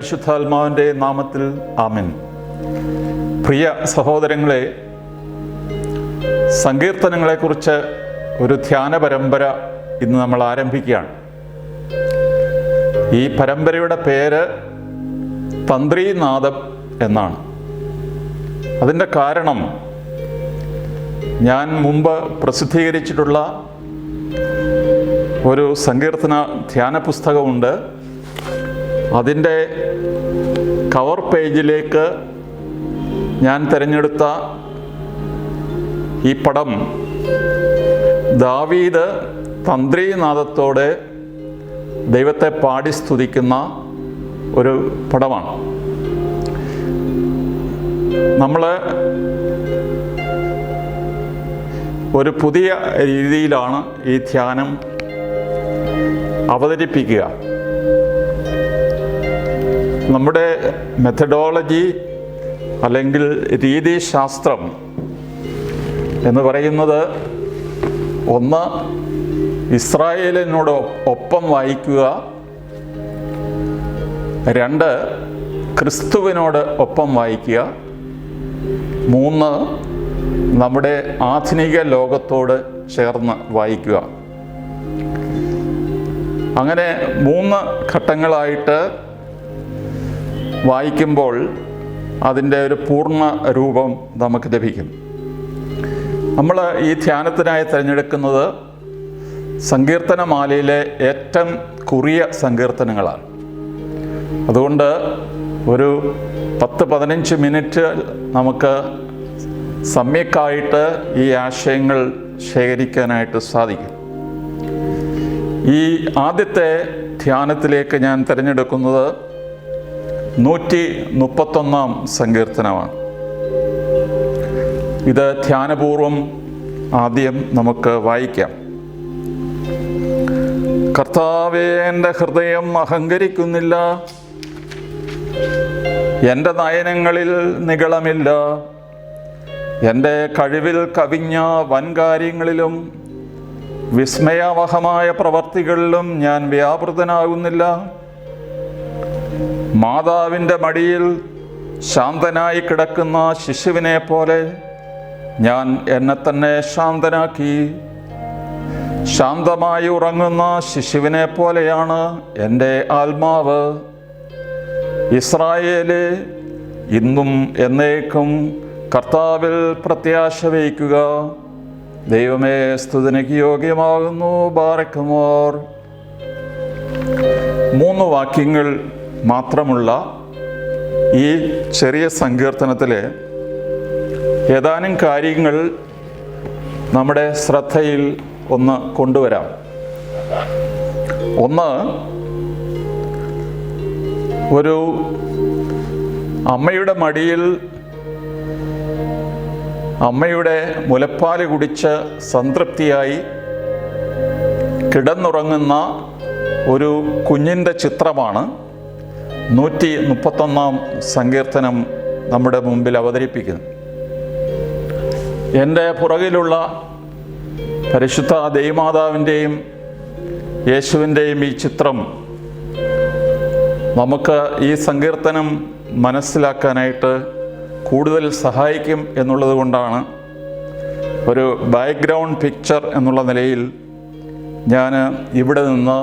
പുത്രന്റെയും നാമത്തിൽ ആമിൻ. പ്രിയ സഹോദരങ്ങളെ സങ്കീർത്തനങ്ങളെക്കുറിച്ച് ഒരു ധ്യാന പരമ്പര ഇന്ന് നമ്മൾ ആരംഭിക്കുകയാണ്. ഈ പരമ്പരയുടെ പേര് തന്ത്രീനാദം എന്നാണ്. അതിന്റെ കാരണം ഞാൻ മുമ്പ് പ്രസിദ്ധീകരിച്ചിട്ടുള്ള ഒരു സങ്കീർത്തന ധ്യാന പുസ്തകമുണ്ട് അതിന്റെ കവർ പേജിലേക്ക് ഞാൻ തിരഞ്ഞെടുത്ത ഈ പടം ദാവീദ് തന്ത്രീനാഥത്തോടെ ദൈവത്തെ പാടി സ്തുതിക്കുന്ന ഒരു പടമാണ്. നമ്മൾ ഒരു പുതിയ രീതിയിലാണ് ഈ ധ്യാനം അവതരിപ്പിക്കുക. നമ്മുടെ മെത്തഡോളജി അല്ലെങ്കിൽ രീതിശാസ്ത്രം എന്ന് പറയുന്നത് ഒന്ന് ഇസ്രായേലിനോട് ഒപ്പം വായിക്കുക രണ്ട് ക്രിസ്തുവിനോട് ഒപ്പം വായിക്കുക മൂന്ന് നമ്മുടെ ആധുനിക ലോകത്തോട് ചേർന്ന് വായിക്കുക. അങ്ങനെ മൂന്ന് ഘട്ടങ്ങളായിട്ട് വായിക്കുമ്പോൾ അതിന്റെ ഒരു പൂർണ രൂപം നമുക്ക് ലഭിക്കും. നമ്മൾ ഈ ധ്യാനത്തിനായി തിരഞ്ഞെടുക്കുന്നത് സങ്കീർത്തനമാലയിലെ ഏറ്റവും കുറിയ സങ്കീർത്തനങ്ങളാണ്. അതുകൊണ്ട് ഒരു പത്ത് പതിനഞ്ച് മിനിറ്റ് നമുക്ക് സമ്യക്കായിട്ട് ഈ ആശയങ്ങൾ ശേഖരിക്കാനായിട്ട് സാധിക്കും. ഈ ആദ്യത്തെ ധ്യാനത്തിലേക്ക് ഞാൻ തിരഞ്ഞെടുക്കുന്നത് നൂറ്റി മുപ്പത്തൊന്നാം സങ്കീർത്തനമാണ്. ഇത് ധ്യാനപൂർവം ആദ്യം നമുക്ക് വായിക്കാം. കർത്താവേ എന്റെ ഹൃദയം അഹങ്കരിക്കുന്നില്ല. എന്റെ നയനങ്ങളിൽ നികളമില്ല എന്റെ കഴിവിൽ കവിഞ്ഞ വൻകാര്യങ്ങളിലും വിസ്മയാവഹമായ പ്രവർത്തികളിലും ഞാൻ വ്യാപൃതനാകുന്നില്ല. മാതാവിന്റെ മടിയിൽ ശാന്തനായി കിടക്കുന്ന ശിശുവിനെ പോലെ ഞാൻ എന്നെ തന്നെ ശാന്തനാക്കി. ശാന്തമായി ഉറങ്ങുന്ന ശിശുവിനെ പോലെയാണ് എന്റെ ആത്മാവ്. ഇസ്രായേൽ ഇന്നും എന്നേക്കും കർത്താവിൽ പ്രത്യാശ വയ്ക്കുക ദൈവമേ സ്തുതിനയ്ക്ക് യോഗ്യമാകുന്നു. ബാറക്കുമോർ മൂന്ന് വാക്യങ്ങൾ മാത്രമുള്ള ഈ ചെറിയ സങ്കീർത്തനത്തിലെ ഏതാനും കാര്യങ്ങൾ നമ്മുടെ ശ്രദ്ധയിൽ ഒന്ന് കൊണ്ടുവരാം. ഒന്ന് ഒരു അമ്മയുടെ മടിയിൽ അമ്മയുടെ മുലപ്പാൽ കുടിച്ച് സംതൃപ്തിയായി കിടന്നുറങ്ങുന്ന ഒരു കുഞ്ഞിന്റെ ചിത്രമാണ് നൂറ്റി മുപ്പത്തൊന്നാം സങ്കീർത്തനം നമ്മുടെ മുമ്പിൽ അവതരിപ്പിക്കുന്നു. എന്റെ പുറകിലുള്ള പരിശുദ്ധ ദൈവമാതാവിന്റെയും യേശുവിന്റെയും ഈ ചിത്രം നമുക്ക് ഈ സങ്കീർത്തനം മനസ്സിലാക്കാനായിട്ട് കൂടുതൽ സഹായിക്കും എന്നുള്ളത് കൊണ്ടാണ് ഒരു ബാക്ക്ഗ്രൗണ്ട് പിക്ചർ എന്നുള്ള നിലയിൽ ഞാൻ ഇവിടെ നിന്ന്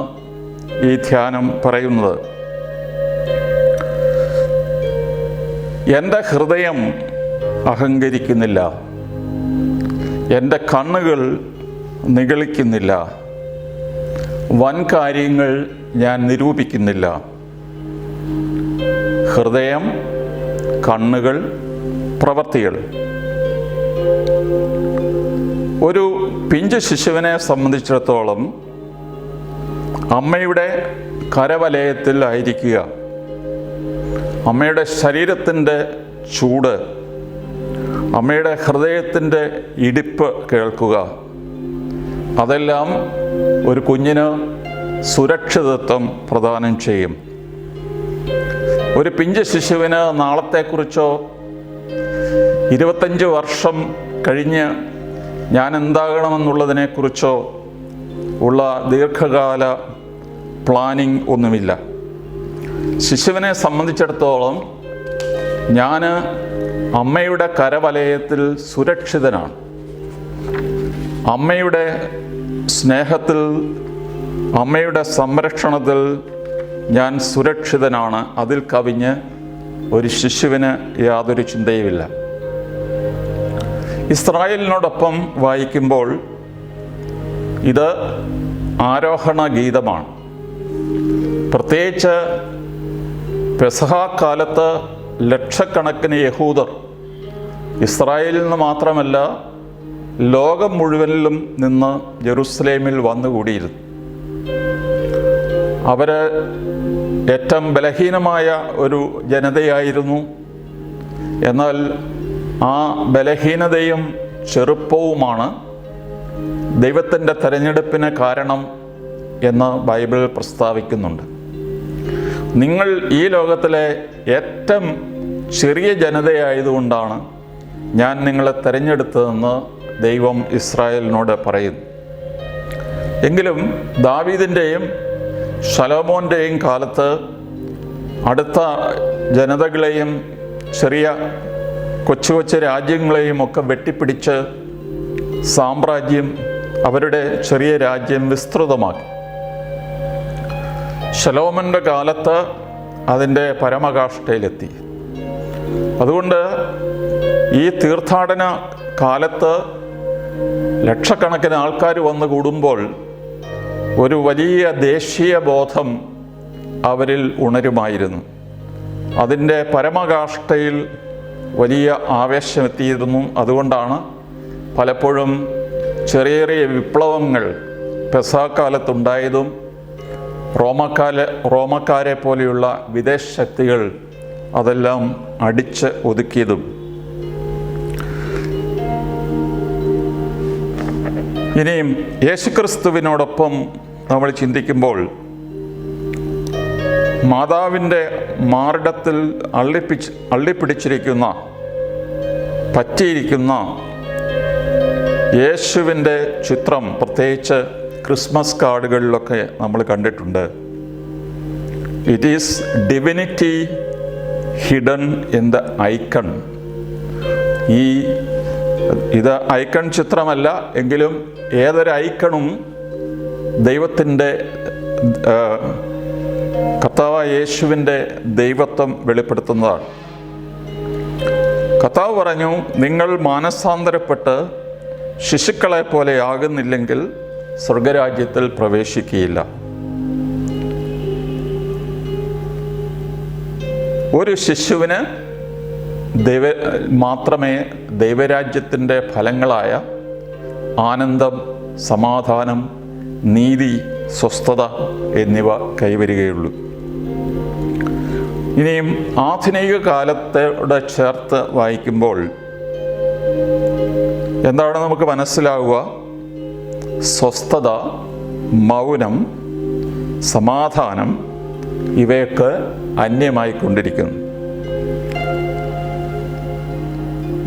ഈ ധ്യാനം പറയുന്നത്. എന്റെ ഹൃദയം അഹങ്കരിക്കുന്നില്ല. എന്റെ കണ്ണുകൾ നിഗളിക്കുന്നില്ല. വൻ കാര്യങ്ങൾ ഞാൻ നിരൂപിക്കുന്നില്ല. ഹൃദയം കണ്ണുകൾ പ്രവർത്തികൾ. ഒരു പിഞ്ച് ശിശുവിനെ സംബന്ധിച്ചിടത്തോളം അമ്മയുടെ കരവലയത്തിൽ ആയിരിക്കുക അമ്മയുടെ ശരീരത്തിന്റെ ചൂട് അമ്മയുടെ ഹൃദയത്തിന്റെ ഇടിപ്പ് കേൾക്കുക. അതെല്ലാം ഒരു കുഞ്ഞിന് സുരക്ഷിതത്വം പ്രദാനം ചെയ്യും. ഒരു പിഞ്ച് ശിശുവിന് നാളത്തെക്കുറിച്ചോ ഇരുപത്തഞ്ച് വർഷം കഴിഞ്ഞ് ഞാൻ എന്താകണമെന്നുള്ളതിനെക്കുറിച്ചോ ഉള്ള ദീർഘകാല പ്ലാനിംഗ് ഒന്നുമില്ല. ശിശുവിനെ സംബന്ധിച്ചിടത്തോളം ഞാൻ അമ്മയുടെ കരവലയത്തിൽ സുരക്ഷിതനാണ്. അമ്മയുടെ സ്നേഹത്തിൽ അമ്മയുടെ സംരക്ഷണത്തിൽ ഞാൻ സുരക്ഷിതനാണ്. അതിൽ കവിഞ്ഞ് ഒരു ശിശുവിന് യാതൊരു ചിന്തയുമില്ല. ഇസ്രായേലിനോടൊപ്പം വായിക്കുമ്പോൾ ഇത് ആരോഹണ ഗീതമാണ്. പ്രത്യേകിച്ച് പെസഹാക്കാലത്ത് ലക്ഷക്കണക്കിന് യഹൂദർ ഇസ്രായേലിൽ നിന്ന് മാത്രമല്ല ലോകം മുഴുവനിലും നിന്ന് ജെറുസലേമിൽ വന്നുകൂടിയിരുന്നു. അവർ ഏറ്റവും ബലഹീനമായ ഒരു ജനതയായിരുന്നു. എന്നാൽ ആ ബലഹീനതയും ചെറുപ്പവുമാണ് ദൈവത്തിന്റെ തെരഞ്ഞെടുപ്പിന് കാരണം എന്ന് ബൈബിൾ പ്രസ്താവിക്കുന്നുണ്ട്. നിങ്ങൾ ഈ ലോകത്തിലെ ഏറ്റവും ചെറിയ ജനതയായതുകൊണ്ടാണ് ഞാൻ നിങ്ങളെ തിരഞ്ഞെടുത്തതെന്ന് ദൈവം ഇസ്രായേലിനോട് പറയുന്നു. എങ്കിലും ദാവീദിന്റെയും ശലോമോന്റെയും കാലത്ത് അടുത്ത ജനതകളെയും ചെറിയ കൊച്ചു കൊച്ചു രാജ്യങ്ങളെയും ഒക്കെ വെട്ടിപ്പിടിച്ച് സാമ്രാജ്യം അവരുടെ ചെറിയ രാജ്യം വിസ്തൃതമാക്കി. ശലോമന്റെ കാലത്ത് അതിന്റെ പരമകാഷ്ഠയിലെത്തി. അതുകൊണ്ട് ഈ തീർത്ഥാടന കാലത്ത് ലക്ഷക്കണക്കിന് ആൾക്കാർ വന്നു കൂടുമ്പോൾ ഒരു വലിയ ദേശീയ ബോധം അവരിൽ ഉണരുമായിരുന്നു. അതിന്റെ പരമകാഷ്ഠയിൽ വലിയ ആവേശമെത്തിയിരുന്നു. അതുകൊണ്ടാണ് പലപ്പോഴും ചെറിയ ചെറിയ വിപ്ലവങ്ങൾ പെസാക്കാലത്തുണ്ടായതും റോമക്കാലെ റോമക്കാരെ പോലെയുള്ള വിദേശ ശക്തികൾ അതെല്ലാം അടിച്ച് ഒതുക്കിയതും. ഇനിയും യേശുക്രിസ്തുവിനോടൊപ്പം നമ്മൾ ചിന്തിക്കുമ്പോൾ മാതാവിന്റെ മാറിടത്തിൽ അള്ളിപ്പിച്ച് അള്ളിപ്പിടിച്ചിരിക്കുന്ന പറ്റിയിരിക്കുന്ന യേശുവിന്റെ ചിത്രം പ്രത്യേകിച്ച് ക്രിസ്മസ് കാർഡുകളിലൊക്കെ നമ്മൾ കണ്ടിട്ടുണ്ട്. It is divinity hidden in the icon ഈ ഇത് ഐക്കൺ ചിത്രമല്ല എങ്കിലും ഏതൊരു ഐക്കണും ദൈവത്തിന്റെ കർത്താവ് യേശുവിന്റെ ദൈവത്വം വെളിപ്പെടുത്തുന്നതാണ്. കർത്താവ് പറഞ്ഞു നിങ്ങൾ മാനസാന്തരപ്പെട്ട് ശിശുക്കളെ പോലെ ആകുന്നില്ലെങ്കിൽ സ്വർഗരാജ്യത്തിൽ പ്രവേശിക്കുകയില്ല ഒരു ശിശുവിന് ദൈവ മാത്രമേ ദൈവരാജ്യത്തിന്റെ ഫലങ്ങളായ ആനന്ദം സമാധാനം നീതി സ്വസ്ഥത എന്നിവ കൈവരികയുള്ളൂ. ഇനിയും ആധുനിക കാലത്തോടെ ചേർത്ത് വായിക്കുമ്പോൾ എന്താണ് നമുക്ക് മനസ്സിലാവുക? സ്വസ്ഥത മൗനം സമാധാനം ഇവയൊക്കെ അന്യമായിക്കൊണ്ടിരിക്കുന്നു.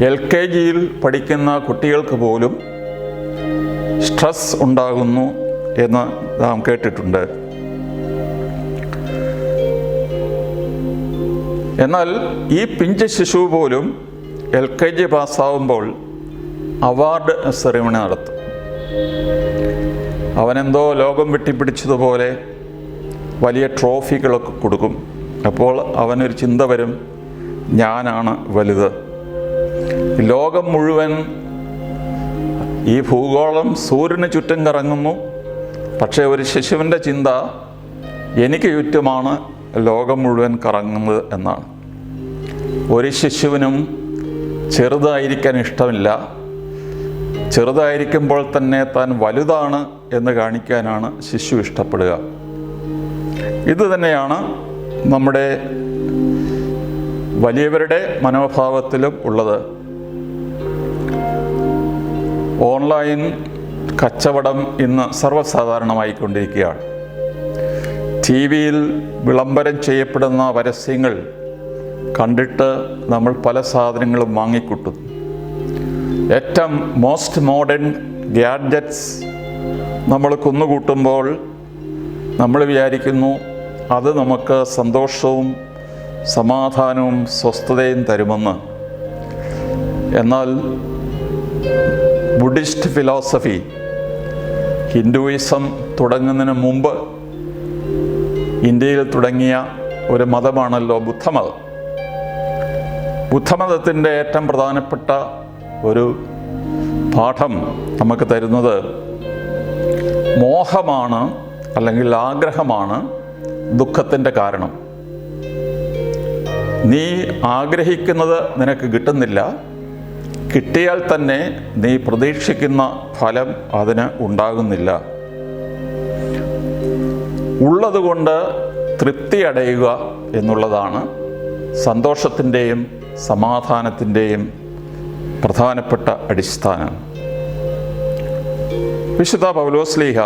എൽ കെ ജിയിൽ പഠിക്കുന്ന കുട്ടികൾക്ക് പോലും സ്ട്രെസ് ഉണ്ടാകുന്നു എന്ന് നാം കേട്ടിട്ടുണ്ട്. എന്നാൽ ഈ പിഞ്ച് ശിശു പോലും എൽ കെ ജി പാസ്സാവുമ്പോൾ അവാർഡ് സെറിമണി നടത്തും. അവനെന്തോ ലോകം വെട്ടിപ്പിടിച്ചതുപോലെ വലിയ ട്രോഫികളൊക്കെ കൊടുക്കും. അപ്പോൾ അവനൊരു ചിന്ത വരും ഞാനാണ് വലുത്. ലോകം മുഴുവൻ ഈ ഭൂഗോളം സൂര്യന് ചുറ്റും കറങ്ങുന്നു. പക്ഷേ ഒരു ശിശുവിന്റെ ചിന്ത എനിക്ക് ചുറ്റുമാണ് ലോകം മുഴുവൻ കറങ്ങുന്നത് എന്നാണ്. ഒരു ശിശുവിനും ചെറുതായിരിക്കാൻ ഇഷ്ടമില്ല. ചെറുതായിരിക്കുമ്പോൾ തന്നെ താൻ വലുതാണ് എന്ന് കാണിക്കാനാണ് ശിശു ഇഷ്ടപ്പെടുക. ഇത് തന്നെയാണ് നമ്മുടെ വലിയവരുടെ മനോഭാവത്തിലും ഉള്ളത്. ഓൺലൈൻ കച്ചവടം ഇന്ന് സർവസാധാരണമായിക്കൊണ്ടിരിക്കുകയാണ് ടി വിയിൽ വിളംബരം ചെയ്യപ്പെടുന്ന പരസ്യങ്ങൾ കണ്ടിട്ട് നമ്മൾ പല സാധനങ്ങളും വാങ്ങിക്കൂട്ടും. ഏറ്റവും മോസ്റ്റ് മോഡേൺ ഗ്യാഡ്ജറ്റ്സ് നമ്മൾ കുന്നുകൂട്ടുമ്പോൾ നമ്മൾ വിചാരിക്കുന്നു അത് നമുക്ക് സന്തോഷവും സമാധാനവും സ്വസ്ഥതയും തരുമെന്ന്. എന്നാൽ ബുദ്ധിസ്റ്റ് ഫിലോസഫി ഹിന്ദുയിസം തുടങ്ങുന്നതിന് മുമ്പ് ഇന്ത്യയിൽ തുടങ്ങിയ ഒരു മതമാണല്ലോ ബുദ്ധമതം. ബുദ്ധമതത്തിന്റെ ഏറ്റവും പ്രധാനപ്പെട്ട ഒരു പാഠം നമുക്ക് തരുന്നത് മോഹമാണ് അല്ലെങ്കിൽ ആഗ്രഹമാണ് ദുഃഖത്തിന്റെ കാരണം. നീ ആഗ്രഹിക്കുന്നത് നിനക്ക് കിട്ടുന്നില്ല. കിട്ടിയാൽ തന്നെ നീ പ്രതീക്ഷിക്കുന്ന ഫലം അതിന് ഉണ്ടാകുന്നില്ല. ഉള്ളതുകൊണ്ട് തൃപ്തി അടയുക എന്നുള്ളതാണ് സന്തോഷത്തിന്റെയും സമാധാനത്തിന്റെയും പ്രധാനപ്പെട്ട അടിസ്ഥാനം. വിശുദ്ധ പൗലോസ്ലീഹ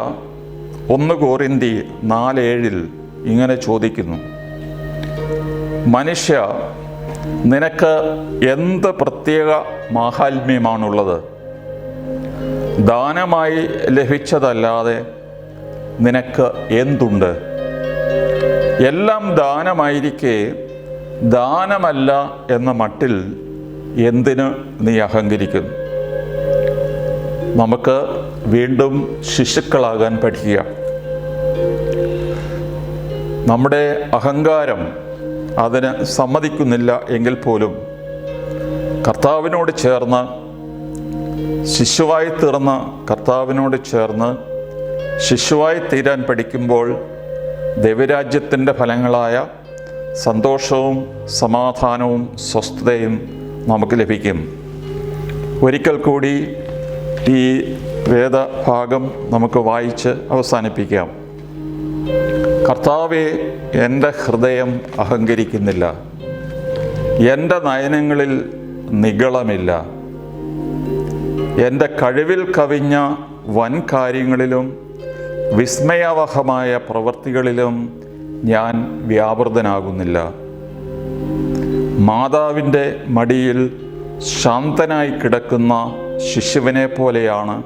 ഒന്ന് കോറിന്തി നാലേഴിൽ ഇങ്ങനെ ചോദിക്കുന്നു. മനുഷ്യ നിനക്ക് എന്ത് പ്രത്യേക മാഹാത്മ്യമാണുള്ളത്? ദാനമായി ലഭിച്ചതല്ലാതെ നിനക്ക് എന്തുണ്ട്? എല്ലാം ദാനമായിരിക്കെ ദാനമല്ല എന്ന മട്ടിൽ എന്തിന് നീ അഹങ്കരിക്കുന്നു? നമുക്ക് വീണ്ടും ശിശുക്കളാകാൻ പഠിക്കുക. നമ്മുടെ അഹങ്കാരം അതിന് സമ്മതിക്കുന്നില്ല എങ്കിൽ പോലും കർത്താവിനോട് ചേർന്ന് ശിശുവായി തീർന്ന കർത്താവിനോട് ചേർന്ന് ശിശുവായി തീരാൻ പഠിക്കുമ്പോൾ ദൈവരാജ്യത്തിന്റെ ഫലങ്ങളായ സന്തോഷവും സമാധാനവും സ്വസ്ഥതയും നമുക്ക് ലഭിക്കും. ഒരിക്കൽ കൂടി ഈ വേദഭാഗം നമുക്ക് വായിച്ച് അവസാനിപ്പിക്കാം. കർത്താവെ എന്റെ ഹൃദയം അഹങ്കരിക്കുന്നില്ല. എന്റെ നയനങ്ങളിൽ നിഗളമില്ല. എന്റെ കഴിവിൽ കവിഞ്ഞ വൻ കാര്യങ്ങളിലും വിസ്മയാവഹമായ പ്രവൃത്തികളിലും ഞാൻ വ്യാപൃതനാകുന്നില്ല. മാതാവിന്റെ മടിയിൽ ശാന്തനായി കിടക്കുന്ന ശിശുവിനെ പോലെയാണ്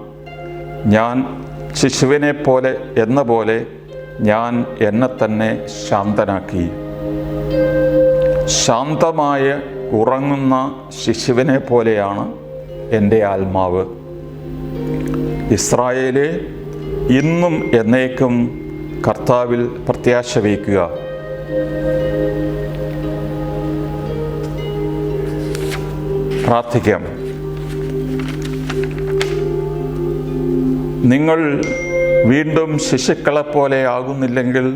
ഞാൻ ശിശുവിനെ പോലെ എന്ന പോലെ ഞാൻ എന്നെ തന്നെ ശാന്തനാക്കി. ശാന്തമായ ഉറങ്ങുന്ന ശിശുവിനെ പോലെയാണ് എന്റെ ആത്മാവ്. ഇസ്രായേലെ ഇന്നും എന്നേക്കും കർത്താവിൽ പ്രത്യാശ വയ്ക്കുക. പ്രാർത്ഥിക്കാം. നിങ്ങൾ വീണ്ടും ശിശുക്കളെപ്പോലെ ആകുന്നില്ലെങ്കിൽ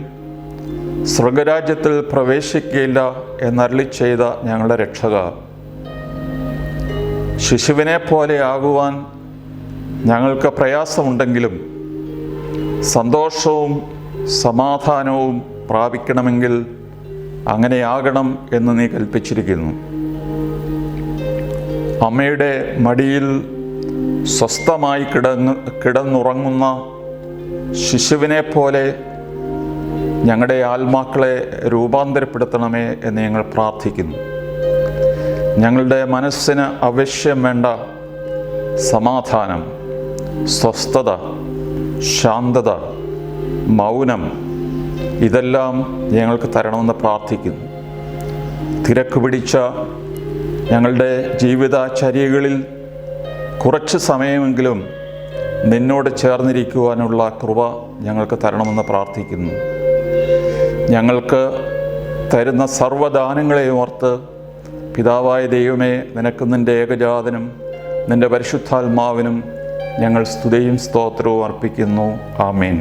സ്വർഗരാജ്യത്തിൽ പ്രവേശിക്കില്ല എന്നരളി ചെയ്ത ഞങ്ങളുടെ രക്ഷക. ശിശുവിനെ പോലെ ആകുവാൻ ഞങ്ങൾക്ക് പ്രയാസമുണ്ടെങ്കിലും സന്തോഷവും സമാധാനവും പ്രാപിക്കണമെങ്കിൽ അങ്ങനെയാകണം എന്ന് നീ കൽപ്പിച്ചിരിക്കുന്നു. അമ്മയുടെ മടിയിൽ സ്വസ്ഥമായി കിടന്ന് കിടന്നുറങ്ങുന്ന ശിശുവിനെ പോലെ ഞങ്ങളുടെ ആത്മാക്കളെ രൂപാന്തരപ്പെടുത്തണമേ എന്ന് ഞങ്ങൾ പ്രാർത്ഥിക്കുന്നു. ഞങ്ങളുടെ മനസ്സിന് അവശ്യം വേണ്ട സമാധാനം സ്വസ്ഥത ശാന്തത മൗനം ഇതെല്ലാം ഞങ്ങൾക്ക് തരണമെന്ന് പ്രാർത്ഥിക്കുന്നു. തിരക്ക് പിടിച്ച ഞങ്ങളുടെ ജീവിതചര്യകളിൽ കുറച്ച് സമയമെങ്കിലും നിന്നോട് ചേർന്നിരിക്കുവാനുള്ള കൃപ ഞങ്ങൾക്ക് തരണമെന്ന് പ്രാർത്ഥിക്കുന്നു. ഞങ്ങൾക്ക് തരുന്ന സർവദാനങ്ങളെ ഓർത്ത് പിതാവായ ദൈവമേ നിനക്ക് നിന്റെ ഏകജാതനും നിന്റെ പരിശുദ്ധാത്മാവിനും ഞങ്ങൾ സ്തുതിയും സ്തോത്രവും അർപ്പിക്കുന്നു. ആമേൻ.